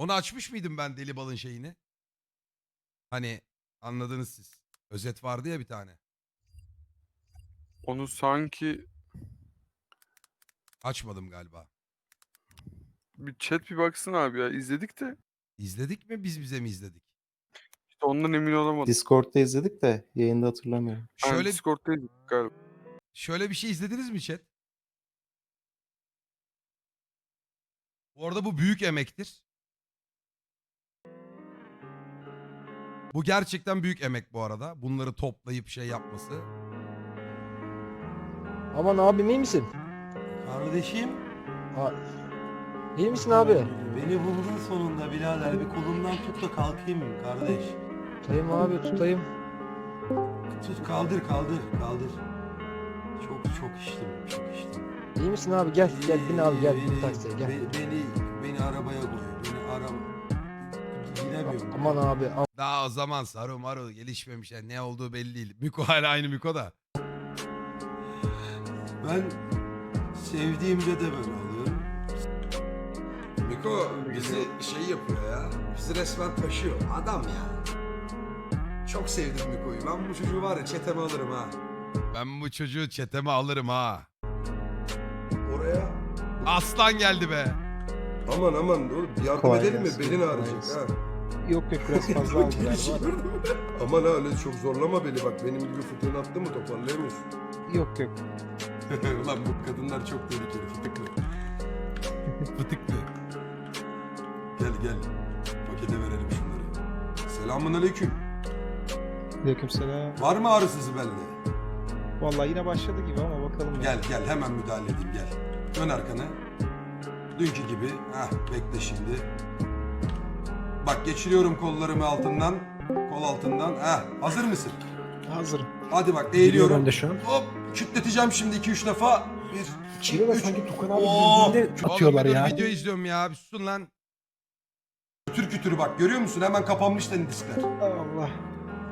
Onu açmış mıydım ben Deli Bal'ın şeyini? Hani anladınız siz. Özet vardı ya bir tane. Onu sanki Açmadım galiba. bir chat bir baksın abi ya. izledik de İzledik mi biz bize mi izledik? işte ondan emin olamadım. Discord'da izledik de yayında hatırlamıyorum. Şöyle... Şöyle Discord'da izledik galiba. şöyle bir şey izlediniz mi chat? Bu arada bu büyük emektir. Bu gerçekten büyük emek bu arada. Bunları toplayıp şey yapması. Aman abim iyi misin? Kardeşim. Ha, iyi misin abi? Beni buldun sonunda birader. Bir kolumdan tut da kalkayım kardeş. Tutayım abi tutayım. Tut kaldır kaldır kaldır. Çok çok içtim çok içtim. İyi misin abi gel gel bin abi gel bin Beni- taksiye gel. be- Beni, beni arabaya koy. Beni araba. Gidemiyorum. Aman abi Daha o zaman Saru Maru gelişmemiş. Yani ne olduğu belli değil. Miko hala aynı Miko da. Ben sevdiğimde de böyle oluyorum. Miko bizi şey yapıyor ya. Bizi resmen taşıyor. Adam ya. Çok sevdim Miko'yu. Ben bu çocuğu var ya çeteme alırım ha. Ben bu çocuğu çeteme alırım ha. Oraya Aslan geldi be. Aman aman dur yardım Kolay edelim mi? Belin ağrıyacak ha. Yok yok biraz fazla aldı galiba. aman ha öyle çok zorlama beni bak benim gibi fıtığını attı mı toparlayamıyorsun. Yok yok. Ulan bu kadınlar çok tehlikeli fıtıklı. Fıtıklı. Gel gel. Pakete verelim şunları. Selamun aleyküm. Aleykümselam. Var mı ağrısızı belde? Vallahi yine başladı gibi ama bakalım. ya. Gel gel hemen müdahale edeyim gel. Dön arkanı. Dünkü gibi. Hah bekle şimdi. Bak geçiriyorum kollarımı altından. Kol altından. Hah hazır mısın? Hazırım. Hadi bak eğiliyorum. de şu an. Hop kütleteceğim şimdi 2-3 defa. 1, 2, Çiğne 3. sanki Tukan abi Oo! girdiğinde atıyorlar Oğlum bir dur, ya. Video izliyorum ya. Bir susun lan. Kütür kütür bak görüyor musun? Hemen kapanmış lan diskler. Allah.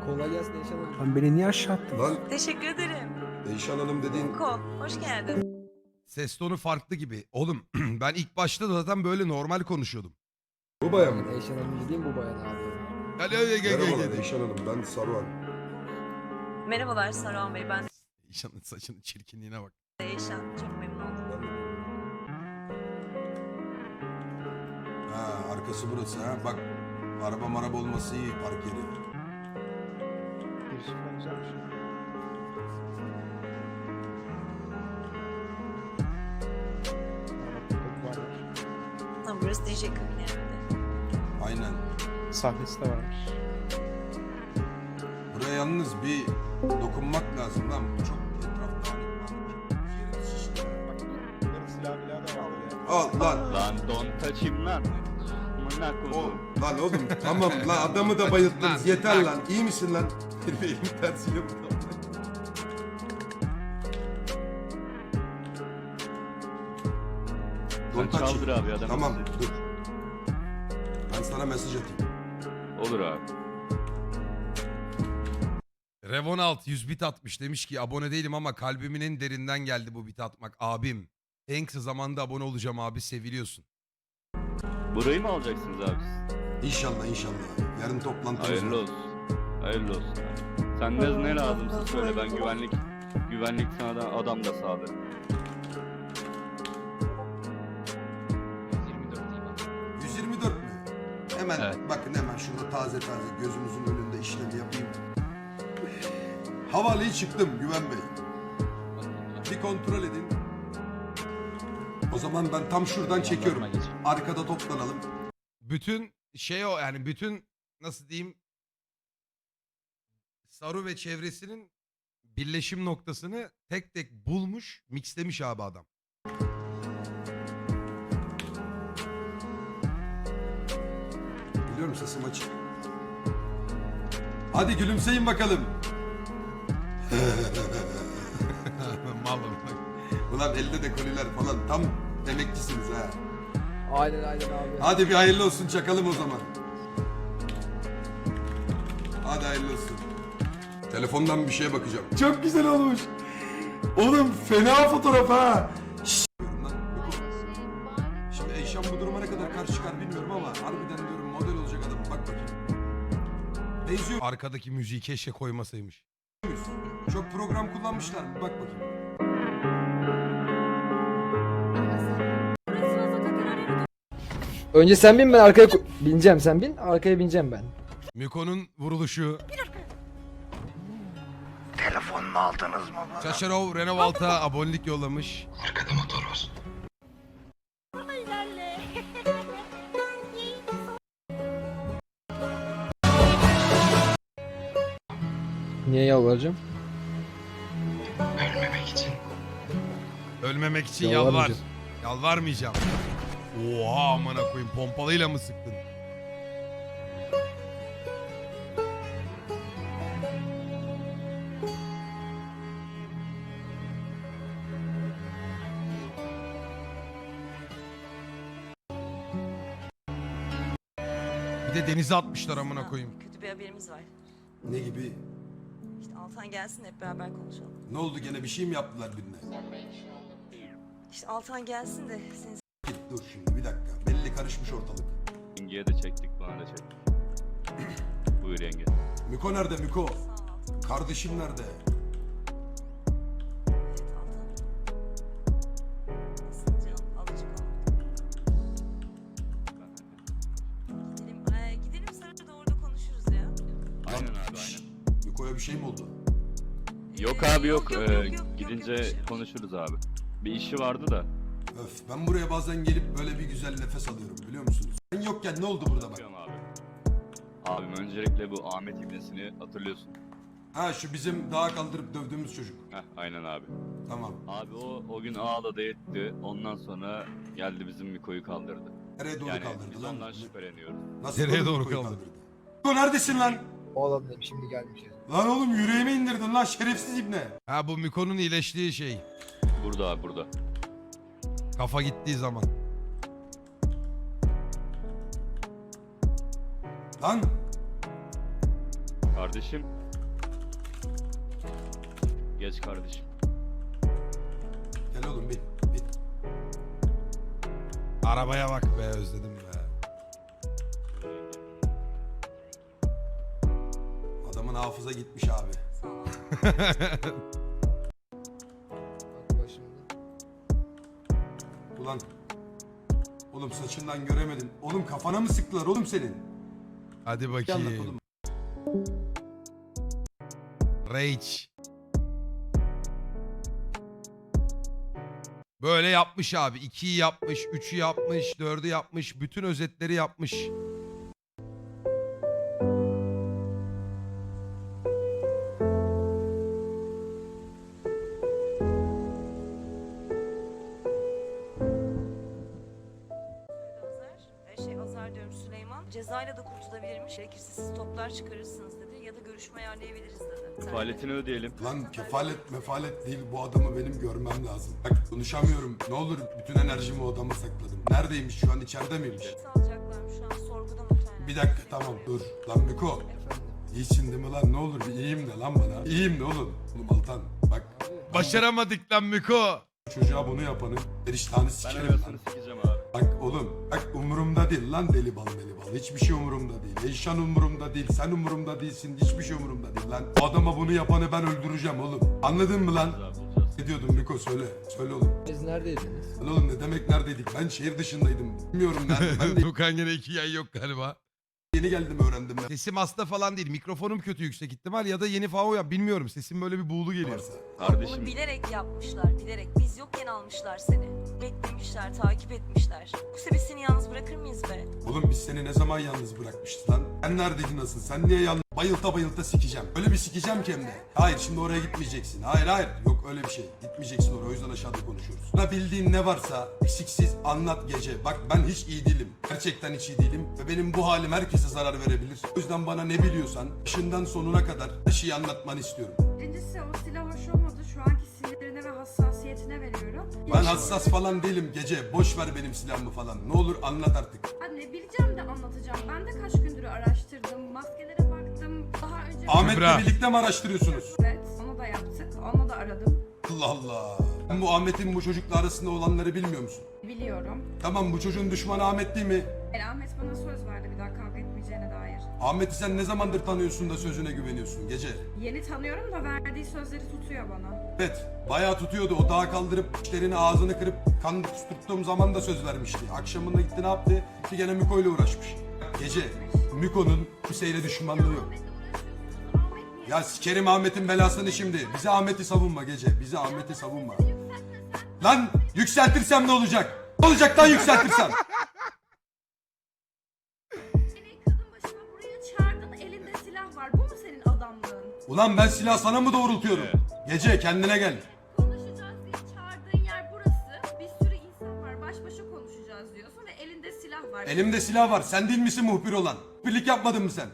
Kolay gelsin inşallah. Lan beni niye aşağı attın? Lan Teşekkür ederim. Değişan Hanım dediğin Ko, hoş geldin. Ses tonu farklı gibi. Oğlum ben ilk başta da zaten böyle normal konuşuyordum. bu bayan mı? Eyşan Hanım değil bu bayan abi? Gel gel gel gel. Merhabalar gel. Değişan Hanım ben Saruhan. Merhabalar Saruhan Bey, ben İnşallah saçının çirkinliğine bak. de Eşan. Çok memnun oldum. Ben de- Ha arkası burası ha. Bak araba maraba olması iyi park yeri. Girişi falan güzelmiş. Burası DJ kabini herhalde. Aynen. Sahnesi de varmış. Buraya yalnız bir dokunmak lazım lan. Bu Çok etraf. Al lan. Lan don taçım lan. Amına O, koydum. lan oğlum tamam lan adamı da bayılttınız. Yeter lan. İyi misin lan? Herif elimi tersiyle vurdu. Sen taçı. çaldır abi adamı. Tamam dur. Ben sana mesaj atayım. Olur abi. Revonalt 100 bit atmış. Demiş ki abone değilim ama kalbimin en derinden geldi bu bit atmak. Abim. En kısa zamanda abone olacağım abi. Seviliyorsun. Burayı mı alacaksınız abi siz? İnşallah inşallah. Yarın toplantımız Hayırlı var. olsun. Hayırlı olsun. Sen ne, ne lazımsa söyle ben güvenlik güvenlik sana da adam da sağlarım. Hemen Evet. bakın hemen şurada taze taze gözünüzün önünde işlemi yapayım. Havalıyı çıktım Güven Bey. Bir kontrol edin. O zaman ben tam şuradan çekiyorum. Arkada toplanalım. Bütün şey o yani bütün nasıl diyeyim Saru ve çevresinin birleşim noktasını tek tek bulmuş, mixlemiş abi adam. Biliyorum sesim açık. Hadi gülümseyin bakalım. Malum. Ulan elde de koliler falan tam emekçisiniz ha. Aynen aynen abi. Hadi bir hayırlı olsun çakalım o zaman. Hadi hayırlı olsun. Telefondan bir şeye bakacağım. Çok güzel olmuş. Oğlum fena fotoğraf ha. Arkadaki müziği keşke koymasaymış. Çok program kullanmışlar mı? Bak bakayım. Önce sen bin ben arkaya ko- bineceğim sen bin arkaya bineceğim ben. Miko'nun vuruluşu. Telefonunu aldınız mı? Şaşarov Renault Alta abonelik yollamış. Niye yalvaracağım? Ölmemek için yalvar. Yalvarmayacağım. Yalvarmayacağım. Oha amına koyayım pompalıyla mı sıktın? Bir de denize atmışlar amına koyayım. Kötü bir haberimiz var. Ne gibi? Altan gelsin hep beraber konuşalım. Ne oldu gene bir şey mi yaptılar birine? İşte Altan gelsin de seni Git dur şimdi bir dakika. Belli karışmış ortalık. Yengeye de çektik bana da çektik. Buyur yenge. Miko nerede Miko? sağ ol Altan. Kardeşim nerede? Evet Altan. Nasılsın canım? Alıcık Gidelim, ee, gidelim sonra da orada konuşuruz ya. Aynen abi aynen. Miko'ya bir şey mi oldu? Yok abi yok. yok, Ee, yok, yok, yok, gidince yok, bir şey yok. konuşuruz abi. Bir işi vardı da. Öf ben buraya bazen gelip böyle bir güzel nefes alıyorum biliyor musunuz? Sen yokken ne oldu burada bak? Bakıyorum abi. Abim öncelikle bu Ahmet İbnesini hatırlıyorsun. Ha şu bizim dağa kaldırıp dövdüğümüz çocuk. Heh aynen abi. Tamam. Abi o o gün ağladı etti. Ondan sonra geldi bizim Miko'yu kaldırdı. Nereye doğru Yani kaldırdı biz lan? ondan şüpheleniyoruz. Nasıl Nereye doğru Miko'yu kaldırdı? Miko neredesin lan? Oğlum şimdi gelmiş. Lan oğlum yüreğime indirdin lan şerefsiz ibne. Ha bu Miko'nun iyileştiği şey. Burada abi burada. Kafa gittiği zaman. Lan Kardeşim. Geç kardeşim. gel oğlum bin. bin. Arabaya bak be özledim be. Hafıza gitmiş abi. Sağ ol. Ulan. Oğlum saçından göremedim. Oğlum kafana mı sıktılar oğlum senin? Hadi Bir anlat bakayım. oğlum. Rage. Böyle yapmış abi. 2'yi yapmış, 3'ü yapmış, 4'ü yapmış. Bütün özetleri yapmış. Cezayla da kurtulabilirmiş. Gerekirse siz toplar çıkarırsınız dedi. Ya da görüşme ayarlayabiliriz dedi. Sen Kefaletini ödeyelim. Lan kefalet mefalet değil bu adamı benim görmem lazım. Bak konuşamıyorum. Ne olur bütün enerjimi o adama sakladım. Neredeymiş şu an içeride miymiş? Salacaklarmış şu an sorguda muhtemelen. Bir dakika tamam dur. Lan Miko. İyisin değil mi lan ne olur bir iyiyim de lan bana. İyiyim de oğlum. Oğlum Altan bak Başaramadık lan Miko. çocuğa bunu yapanı eriştahını Ben sikerim lan. arasını sikeceğim abi. Bak oğlum bak umurumda değil lan deli bal deli bal. Hiçbir şey umurumda değil. Eşan umurumda değil. Sen umurumda değilsin. Hiçbir şey umurumda değil lan. Adama bunu yapanı ben öldüreceğim oğlum. Anladın mı lan? Ne diyordun Miko söyle. Söyle oğlum. Siz neredeydiniz? Lan oğlum ne demek neredeydik? Ben şehir dışındaydım. Bilmiyorum nerede. Ben de Dukan gene iki yay yok galiba. Yeni geldim öğrendim ben. Sesim hasta falan değil. Mikrofonum kötü yüksek ihtimal ya da yeni FAO ya bilmiyorum. Sesim böyle bir buğulu geliyor. Bunu Kardeşim bilerek yapmışlar, bilerek. Biz yokken almışlar seni. Beklemişler, takip etmişler. Bu sefer seni yalnız bırakır mıyız be? Oğlum biz seni ne zaman yalnız bırakmışız lan? Sen neredeydin asıl? Sen niye yalnız? Bayılta bayılta sikeceğim. Öyle bir sikeceğim ki hem de. Hayır şimdi oraya gitmeyeceksin. Hayır hayır. Yok öyle bir şey. Gitmeyeceksin oraya. O yüzden aşağıda konuşuyoruz. Bana bildiğin ne varsa eksiksiz anlat gece. Bak ben hiç iyi değilim. Gerçekten hiç iyi değilim. Ve benim bu halim herkese zarar verebilir. O yüzden bana ne biliyorsan başından sonuna kadar her şeyi anlatmanı istiyorum. Birincisi o silah hoş olmadı. Şu anki sinirine ve hassasiyetine veriyorum. Ben hassas falan değilim gece. Boş ver benim silahımı falan. Ne olur anlat artık. Anne bileceğim de anlatacağım. Ben de kaç gündür araştırdım. Maskelere. Daha önce... Ahmet'le birlikte mi araştırıyorsunuz? Evet onu da yaptık. Onu da aradım. Allah Allah. Sen bu Ahmet'in bu çocukla arasında olanları bilmiyor musun? biliyorum. Tamam bu çocuğun düşmanı Ahmet değil mi? El Ahmet bana söz verdi bir daha kavga etmeyeceğine dair. Ahmet'i sen ne zamandır tanıyorsun da sözüne güveniyorsun gece? Yeni tanıyorum da verdiği sözleri tutuyor bana. Evet, bayağı tutuyordu. O dağa kaldırıp işlerini ağzını kırıp kan tuttuğum zaman da söz vermişti. Akşamında gitti ne yaptı? Bir gene Miko ile uğraşmış. Gece, Miko'nun Hüseyin'e düşmanlığı yok. Ya sikerim Ahmet'in belasını şimdi. Bize Ahmet'i savunma gece. Bize Ahmet'i savunma. Lan yükseltirsem ne olacak? Ne olacak lan yükseltirsem? Seni kadın başına buraya çağırdın elinde silah var. Bu mu senin adamlığın? Ulan ben silah sana mı doğrultuyorum? Gece kendine gel. Konuşacağız diye çağırdığın yer burası. Bir sürü insan var. Baş başa konuşacağız diyorsun ve elinde silah var. Elimde silah var. Sen değil misin muhbir olan? Birlik yapmadın mı sen?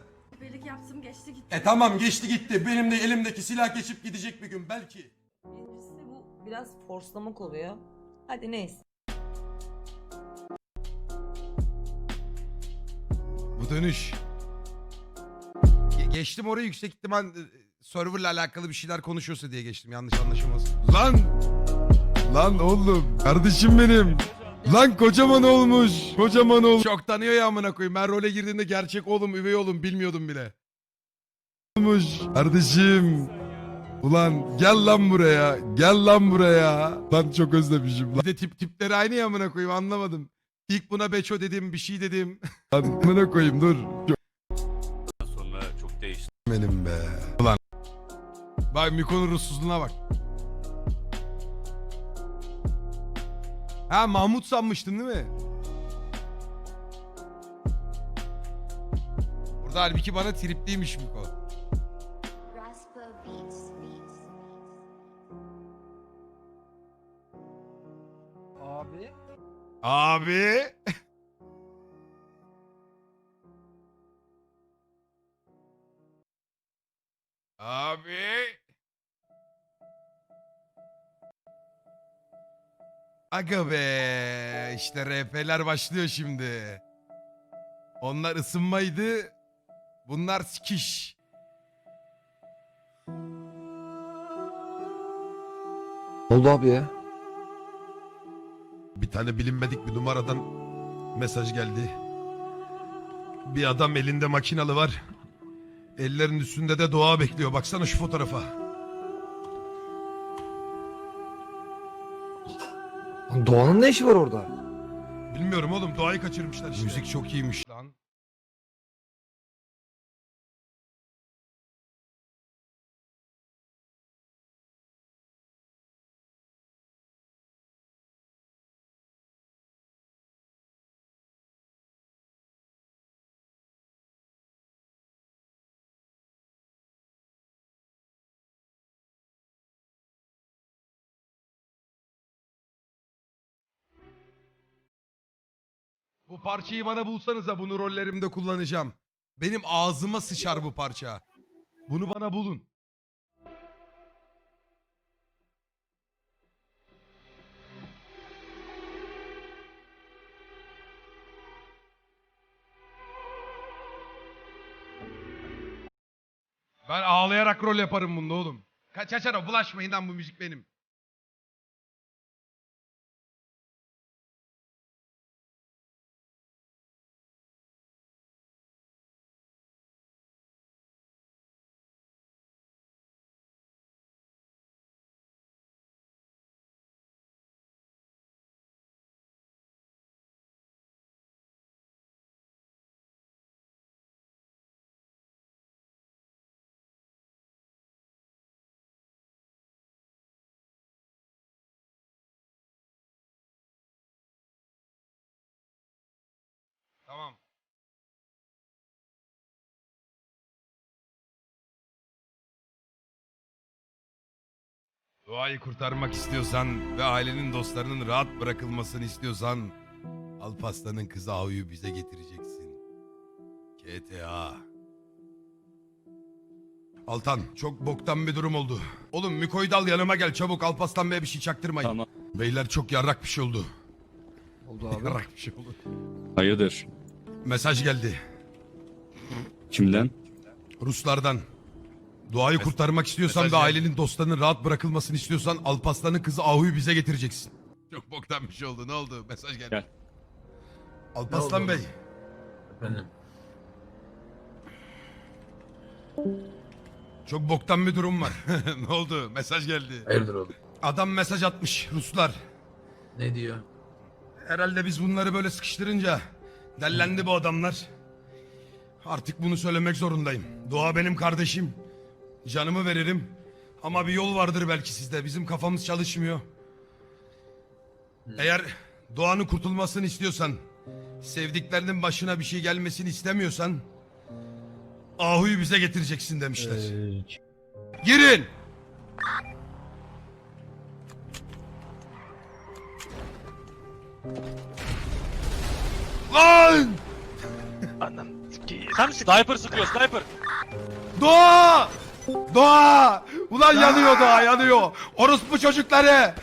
Geçti gitti. E tamam geçti gitti. Benim de elimdeki silah geçip gidecek bir gün belki. Birincisi bu biraz forslamak oluyor. Hadi neyse. Bu dönüş. Ge- geçtim oraya yüksek ihtimal e, serverla alakalı bir şeyler konuşuyorsa diye geçtim yanlış anlaşılmasın. Lan! Lan oğlum kardeşim benim. Lan kocaman olmuş. Kocaman olmuş. Çok tanıyor ya amına koyayım. Ben role girdiğimde gerçek oğlum, üvey oğlum bilmiyordum bile. Olmuş. Kardeşim. Ulan gel lan buraya. Gel lan buraya. Lan çok özlemişim. Lan. Bir de tip tipleri aynı ya amına koyayım anlamadım. İlk buna Beço dedim bir şey dedim. Lan amına koyayım dur. Sonra çok değişti. Benim be. Ulan. Bak Miko'nun ruhsuzluğuna bak. Ha Mahmut sanmıştın değil mi? Burada halbuki bana tripliymiş Miko. Abi. Abi. Aga be. İşte RP'ler başlıyor şimdi. Onlar ısınmaydı. Bunlar sikiş. Oldu abi ya? Bir tane bilinmedik bir numaradan mesaj geldi. Bir adam elinde makinalı var. Ellerin üstünde de doğa bekliyor. Baksana şu fotoğrafa. Doğan'ın ne işi var orada? Bilmiyorum oğlum doğayı kaçırmışlar işte. Müzik çok iyiymiş Bu parçayı bana bulsanıza bunu rollerimde kullanacağım. Benim ağzıma sıçar bu parça. Bunu bana bulun. Ben ağlayarak rol yaparım bunda oğlum. Kaç açar bulaşmayın lan bu müzik benim. Tamam. Doğayı kurtarmak istiyorsan ve ailenin dostlarının rahat bırakılmasını istiyorsan Alpaslan'ın kızı Ahu'yu bize getireceksin. KTA. Altan çok boktan bir durum oldu. Oğlum Miko'yu dal yanıma gel çabuk Alpaslan Bey'e bir şey çaktırmayın. Tamam. Beyler çok yarrak bir şey oldu. Oldu abi. Yarrak bir şey oldu. Hayırdır? Mesaj geldi. Kimden? Ruslardan. Doğayı kurtarmak istiyorsan ve ailenin dostlarının rahat bırakılmasını istiyorsan Alpaslan'ın kızı Ahu'yu bize getireceksin. Çok boktan bir şey oldu. Ne oldu? Mesaj geldi. Gel. Alparslan oldu Bey. Efendim. Çok boktan bir durum var. ne oldu? Mesaj geldi. Hayırdır oğlum? Adam mesaj atmış Ruslar. Ne diyor? Herhalde biz bunları böyle sıkıştırınca dellendi bu adamlar. Artık bunu söylemek zorundayım. Doğa benim kardeşim. Canımı veririm. Ama bir yol vardır belki sizde. Bizim kafamız çalışmıyor. Eğer Doğan'ın kurtulmasını istiyorsan, sevdiklerinin başına bir şey gelmesini istemiyorsan, Ahu'yu bize getireceksin demişler. Girin! Lan! Sen sniper sıkıyor sniper. Doğa! Doğa! Ulan yanıyor doğa yanıyor. Orospu çocukları.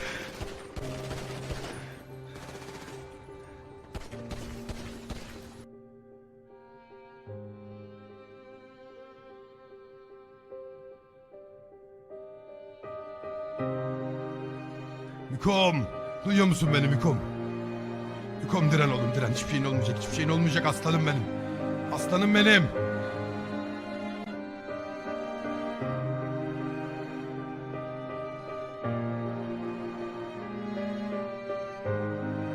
Mikom. Duyuyor musun beni Mikom? Mikom diren oğlum diren. Hiçbir şeyin olmayacak. Hiçbir şeyin olmayacak aslanım benim. Aslanım benim.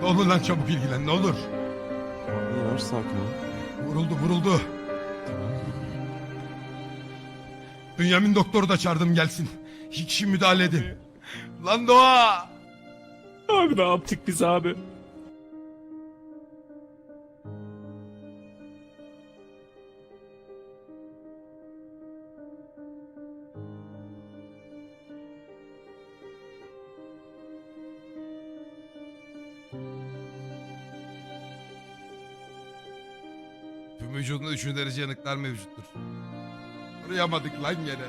Ne olur lan çabuk ilgilen ne olur. Yavaş sakin ol. Vuruldu vuruldu. Bünyamin doktoru da çağırdım gelsin. İki kişi müdahale edin. Lan Doğa! Abi ne yaptık biz abi? Vücudunda üçüncü derece yanıklar mevcuttur. Koruyamadık lan gene.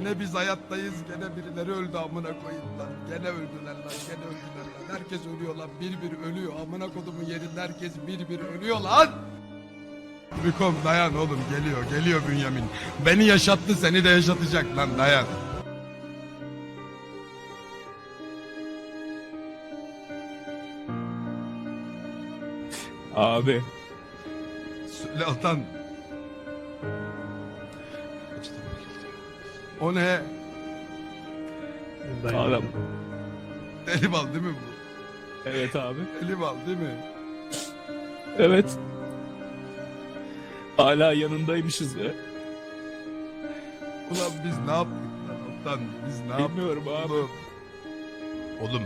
Ne biz hayattayız gene birileri öldü amına koyayım lan. Gene öldüler lan gene öldüler lan. Herkes ölüyor lan bir bir ölüyor. Amına kodumun yerinde herkes bir bir ölüyor lan. Rükom dayan oğlum geliyor geliyor Bünyamin. Beni yaşattı seni de yaşatacak lan dayan. Abi. Söyle Altan. O ne? Adam. Deli bal değil mi bu? Evet abi. Deli bal değil mi? Evet. Hala yanındaymışız be. Ulan biz ne yaptık lan Altan? Biz ne yaptık Bilmiyorum abi. oğlum? Oğlum.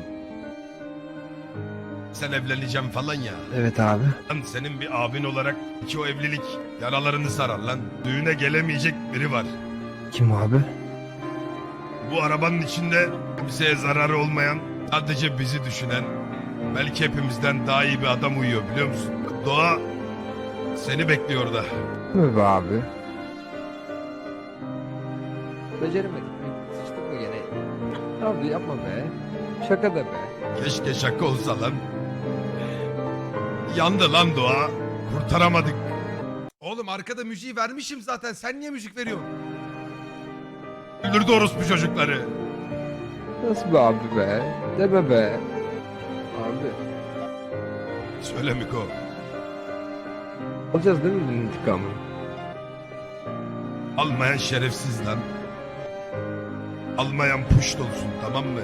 Sen evleneceğim falan ya. Evet abi. Lan senin bir abin olarak ki o evlilik yaralarını sarar lan. Düğüne gelemeyecek biri var. Kim abi? Bu arabanın içinde kimseye zararı olmayan, sadece bizi düşünen, belki hepimizden daha iyi bir adam uyuyor biliyor musun? Doğa seni bekliyor da. Be abi? Beceremedik mi? Sıçtık mı gene? Abi yapma be. Şaka da be. Keşke şaka olsa lan. Yandı lan Doğa. Kurtaramadık. Oğlum arkada müziği vermişim zaten. Sen niye müzik veriyorsun? Öldürdü orospu çocukları. Nasıl be abi be? Deme be. Abi. Söyle Miko. Alacağız değil mi bunun intikamını? Almayan şerefsiz lan. Almayan puşt olsun tamam mı?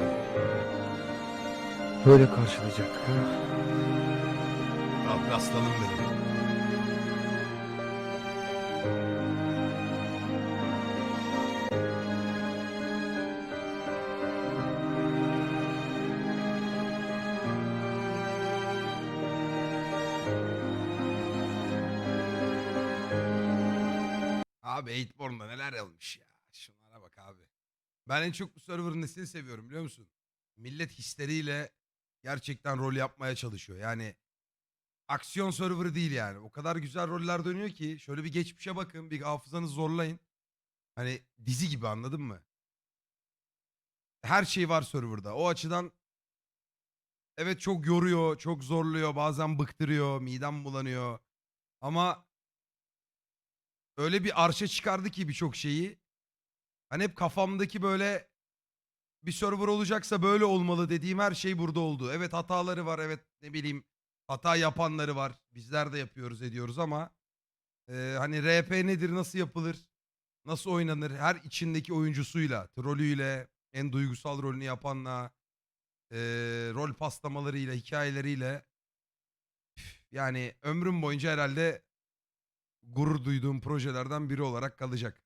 Böyle karşılayacak. ha? Abi aslanım benim. Abi 8born'da neler yazmış ya. Şunlara bak abi. Ben en çok bu server'ın nesini seviyorum biliyor musun? Millet histeriyle gerçekten rol yapmaya çalışıyor. Yani aksiyon serverı değil yani. O kadar güzel roller dönüyor ki şöyle bir geçmişe bakın, bir hafızanızı zorlayın. Hani dizi gibi anladın mı? Her şey var serverda. O açıdan evet çok yoruyor, çok zorluyor, bazen bıktırıyor, midem bulanıyor. Ama öyle bir arşa çıkardı ki birçok şeyi. Hani hep kafamdaki böyle bir server olacaksa böyle olmalı dediğim her şey burada oldu. Evet hataları var evet ne bileyim hata yapanları var. Bizler de yapıyoruz ediyoruz ama e, hani RP nedir nasıl yapılır nasıl oynanır her içindeki oyuncusuyla trolüyle en duygusal rolünü yapanla e, rol paslamalarıyla hikayeleriyle yani ömrüm boyunca herhalde gurur duyduğum projelerden biri olarak kalacak.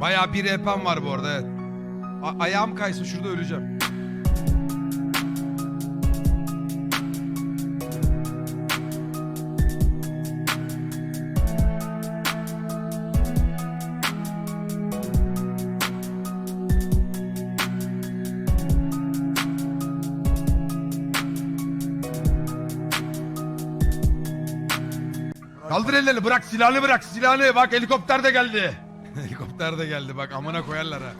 Bayağı bir RP'm var bu arada evet. A- ayağım kaysa şurada öleceğim. Kaldır ellerini bırak silahını bırak silahını bak helikopter de geldi. Helikopter de geldi bak amına koyarlar ha.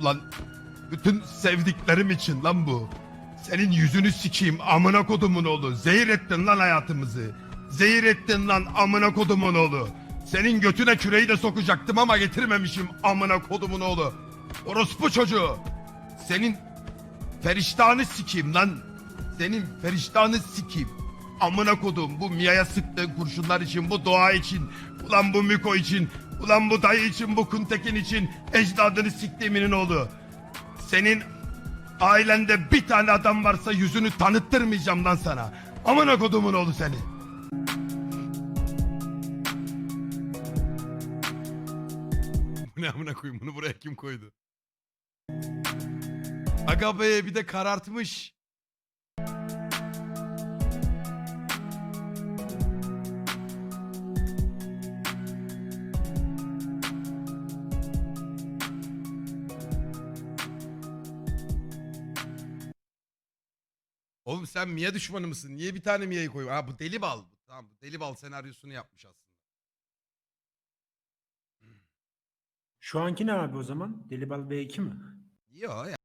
Ulan bütün sevdiklerim için lan bu. Senin yüzünü sikeyim amına kodumun oğlu. Zehir ettin lan hayatımızı. Zehir ettin lan amına kodumun oğlu. Senin götüne küreği de sokacaktım ama getirmemişim amına kodumun oğlu. Orospu çocuğu. Senin feriştahını sikeyim lan. Senin feriştahını sikeyim. Amına kodum bu Mia'ya sıktığın kurşunlar için, bu doğa için, ulan bu Miko için, ulan bu dayı için, bu Kuntekin için, ecdadını siktiğiminin oğlu. Senin ailende bir tane adam varsa yüzünü tanıttırmayacağım lan sana. Amına kodumun oğlu seni. Ne amına koyayım bunu buraya kim koydu? Aga be bir de karartmış. Oğlum sen Mia düşmanı mısın? Niye bir tane Mia'yı koyuyorsun? Ha bu deli bal. Tamam bu deli bal senaryosunu yapmış aslında. Şu anki ne abi o zaman? Delibal V2 mi? Yo ya.